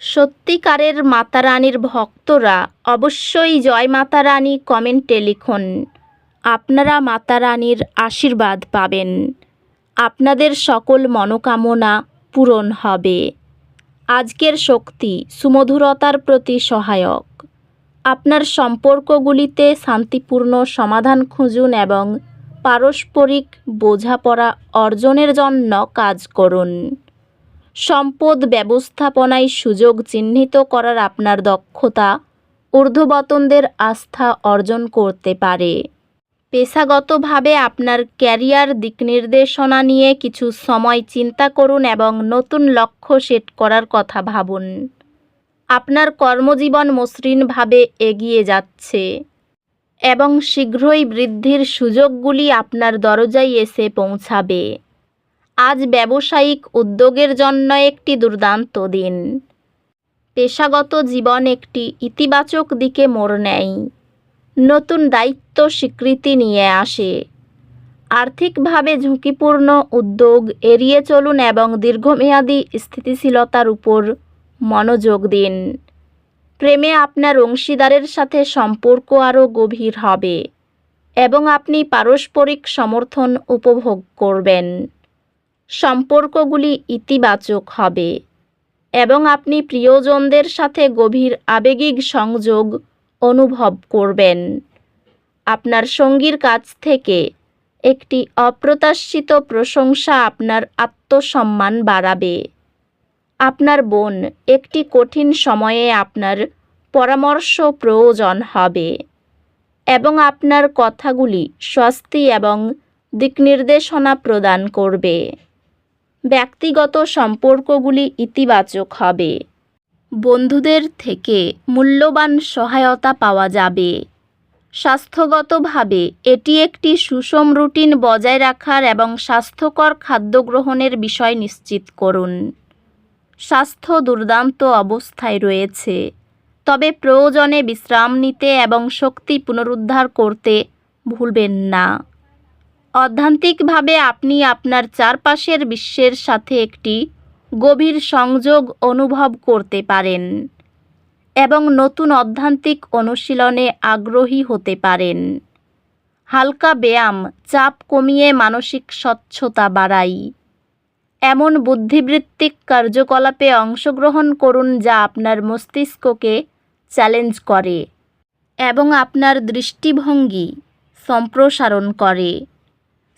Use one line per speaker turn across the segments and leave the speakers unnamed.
সত্যিকারের মাতা রানীর ভক্তরা অবশ্যই জয় মাতা রানী কমেন্টে লিখুন। আপনারা মাতা রানীর আশীর্বাদ পাবেন। আপনাদের সকল মনোকামনা পূরণ হবে। আজকের শক্তি সুমধুরতার প্রতি সহায়ক। আপনার সম্পর্কগুলিতে শান্তিপূর্ণ সমাধান খুঁজুন এবং পারস্পরিক বোঝাপড়া অর্জনের জন্য কাজ করুন। সম্পদ ব্যবস্থাপনায় সুযোগ চিহ্নিত করার আপনার দক্ষতা ঊর্ধ্ববতনদের আস্থা অর্জন করতে পারে। পেশাগতভাবে আপনার ক্যারিয়ার দিক নির্দেশনা নিয়ে কিছু সময় চিন্তা করুন এবং নতুন লক্ষ্য সেট করার কথা ভাবুন। আপনার কর্মজীবন মসৃণভাবে এগিয়ে যাচ্ছে এবং শীঘ্রই বৃদ্ধির সুযোগগুলি আপনার দরজায় এসে পৌঁছাবে। আজ ব্যবসায়িক উদ্যোগের জন্য একটি দুর্দান্ত দিন। পেশাগত জীবন একটি ইতিবাচক দিকে মোড় নেয়। নতুন দায়িত্ব স্বীকৃতি নিয়ে আসে। আর্থিকভাবে ঝুঁকিপূর্ণ উদ্যোগ এড়িয়ে চলুন এবং দীর্ঘমেয়াদী স্থিতিশীলতার উপর মনোযোগ দিন। প্রেমে আপনার অংশীদারের সাথে সম্পর্ক আরও গভীর হবে এবং আপনি পারস্পরিক সমর্থন উপভোগ করবেন। সম্পর্কগুলি ইতিবাচক হবে এবং আপনি প্রিয়জনদের সাথে গভীর আবেগিক সংযোগ অনুভব করবেন। আপনার সঙ্গীর কাছ থেকে একটি অপ্রত্যাশিত প্রশংসা আপনার আত্মসম্মান বাড়াবে। আপনার বোন একটি কঠিন সময়ে আপনার পরামর্শ প্রয়োজন হবে এবং আপনার কথাগুলি স্বস্তি এবং দিকনির্দেশনা প্রদান করবে। ব্যক্তিগত সম্পর্কগুলি ইতিবাচক হবে। বন্ধুদের থেকে মূল্যবান সহায়তা পাওয়া যাবে। স্বাস্থ্যগতভাবে এটি একটি সুষম রুটিন বজায় রাখার এবং স্বাস্থ্যকর খাদ্য গ্রহণের বিষয় নিশ্চিত করুন। স্বাস্থ্য দুর্দান্ত অবস্থায় রয়েছে। তবে প্রয়োজনে বিশ্রাম নিতে এবং শক্তি পুনরুদ্ধার করতে ভুলবেন না। অধ্যান্তিকভাবে আপনি আপনার চারপাশের বিশ্বের সাথে একটি গভীর সংযোগ অনুভব করতে পারেন এবং নতুন অধ্যান্তিক অনুশীলনে আগ্রহী হতে পারেন। হালকা ব্যায়াম, চাপ কমিয়ে মানসিক স্বচ্ছতা বাড়াই। এমন বুদ্ধিবৃত্তিক কার্যকলাপে অংশগ্রহণ করুন যা আপনার মস্তিষ্ককে চ্যালেঞ্জ করে এবং আপনার দৃষ্টিভঙ্গি সম্প্রসারণ করে।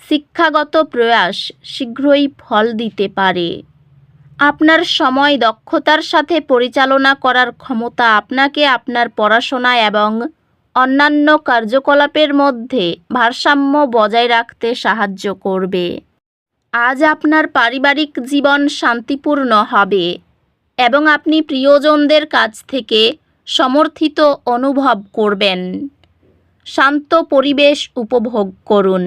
শিক্ষাগত প্রয়াস শীঘ্রই ফল দিতে পারে। আপনার সময় দক্ষতার সাথে পরিচালনা করার ক্ষমতা আপনাকে আপনার পড়াশোনা এবং অন্যান্য কার্যকলাপের মধ্যে ভারসাম্য বজায় রাখতে সাহায্য করবে। আজ আপনার পারিবারিক জীবন শান্তিপূর্ণ হবে এবং আপনি প্রিয়জনদের কাছ থেকে সমর্থিত অনুভব করবেন। শান্ত পরিবেশ উপভোগ করুন।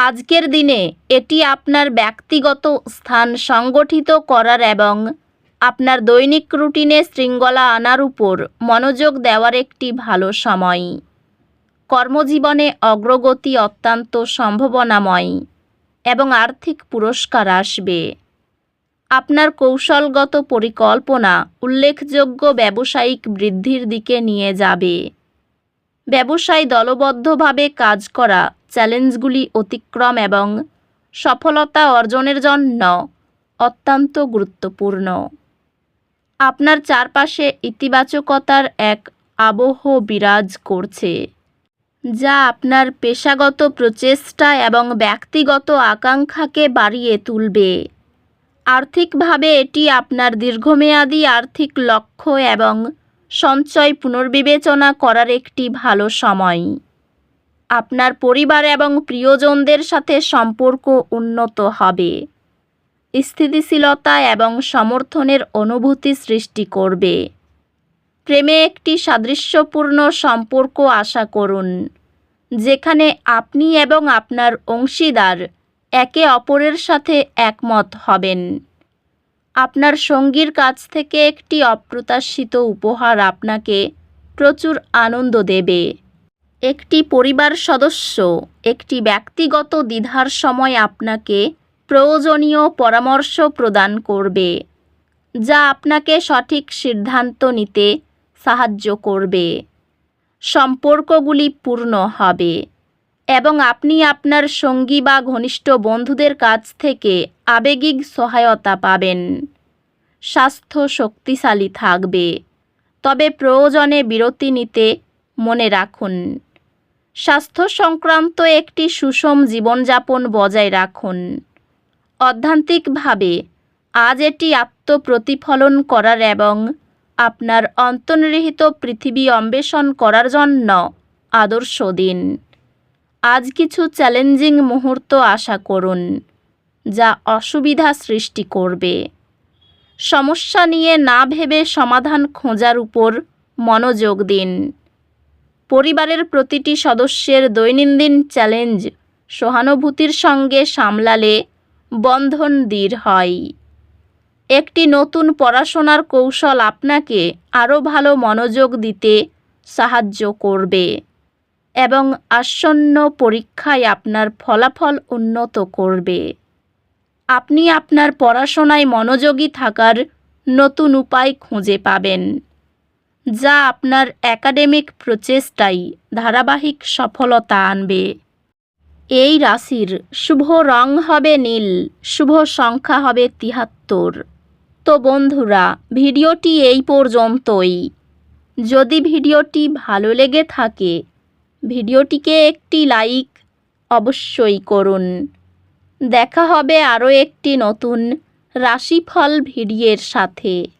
আজকের দিনে এটি আপনার ব্যক্তিগত স্থান সংগঠিত করার এবং আপনার দৈনিক রুটিনে শৃঙ্খলা আনার উপর মনোযোগ দেওয়ার একটি ভালো সময়। কর্মজীবনে অগ্রগতি অত্যন্ত সম্ভাবনাময় এবং আর্থিক পুরস্কার আসবে। আপনার কৌশলগত পরিকল্পনা উল্লেখযোগ্য ব্যবসায়িক বৃদ্ধির দিকে নিয়ে যাবে। ব্যবসায় দলবদ্ধভাবে কাজ করা চ্যালেঞ্জগুলি অতিক্রম এবং সফলতা অর্জনের জন্য অত্যন্ত গুরুত্বপূর্ণ। আপনার চারপাশে ইতিবাচকতার এক আবহ বিরাজ করছে, যা আপনার পেশাগত প্রচেষ্টা এবং ব্যক্তিগত আকাঙ্ক্ষাকে বাড়িয়ে তুলবে। আর্থিকভাবে এটি আপনার দীর্ঘমেয়াদী আর্থিক লক্ষ্য এবং সঞ্চয় পুনর্বিবেচনা করার একটি ভালো সময়। আপনার পরিবার এবং প্রিয়জনদের সাথে সম্পর্ক উন্নত হবে। স্থিতিশীলতা এবং সমর্থনের অনুভূতি সৃষ্টি করবে। প্রেমে একটি সাদৃশ্যপূর্ণ সম্পর্ক আশা করুন, যেখানে আপনি এবং আপনার অংশীদার একে অপরের সাথে একমত হবেন। আপনার সঙ্গীর কাছ থেকে একটি অপ্রত্যাশিত উপহার আপনাকে প্রচুর আনন্দ দেবে। একটি পরিবার সদস্য, একটি ব্যক্তিগত দ্বিধার সময় আপনাকে প্রয়োজনীয় পরামর্শ প্রদান করবে, যা আপনাকে সঠিক সিদ্ধান্ত নিতে সাহায্য করবে। সম্পর্কগুলি পূর্ণ হবে এবং আপনি আপনার সঙ্গী বা ঘনিষ্ঠ বন্ধুদের কাছ থেকে আবেগিক সহায়তা পাবেন। স্বাস্থ্য শক্তিশালী থাকবে, তবে প্রয়োজনে বিরতি নিতে মনে রাখুন। স্বাস্থ্য সংক্রান্ত একটি সুষম জীবনযাপন বজায় রাখুন। অধ্যান্তিকভাবে, আজ এটি আত্মপ্রতিফলন করার এবং আপনার অন্তর্নিহিত পৃথিবী অন্বেষণ করার জন্য আদর্শ দিন। আজ কিছু চ্যালেঞ্জিং মুহূর্ত আশা করুন, যা অসুবিধা সৃষ্টি করবে। সমস্যা নিয়ে না ভেবে সমাধান খোঁজার উপর মনোযোগ দিন। পরিবারের প্রতিটি সদস্যের দৈনন্দিন চ্যালেঞ্জ সহানুভূতির সঙ্গে সামলালে বন্ধন দৃঢ় হয়। একটি নতুন পড়াশোনার কৌশল আপনাকে আরও ভালো মনোযোগ দিতে সাহায্য করবে এবং আসন্ন পরীক্ষায় আপনার ফলাফল উন্নত করবে। আপনি আপনার পড়াশোনায় মনোযোগী থাকার নতুন উপায় খুঁজে পাবেন। যা আপনার একাডেমিক প্রচেষ্টায় ধারাবাহিক সফলতা আনবে। এই রাশির শুভ রং হবে নীল, শুভ সংখ্যা হবে তিহাত্তর। তো বন্ধুরা, ভিডিওটি এই পর্যন্তই। যদি ভিডিওটি ভালো লেগে থাকে, ভিডিওটিকে একটি লাইক অবশ্যই করুন। দেখা হবে আরও একটি নতুন রাশিফল ভিডিওর সাথে।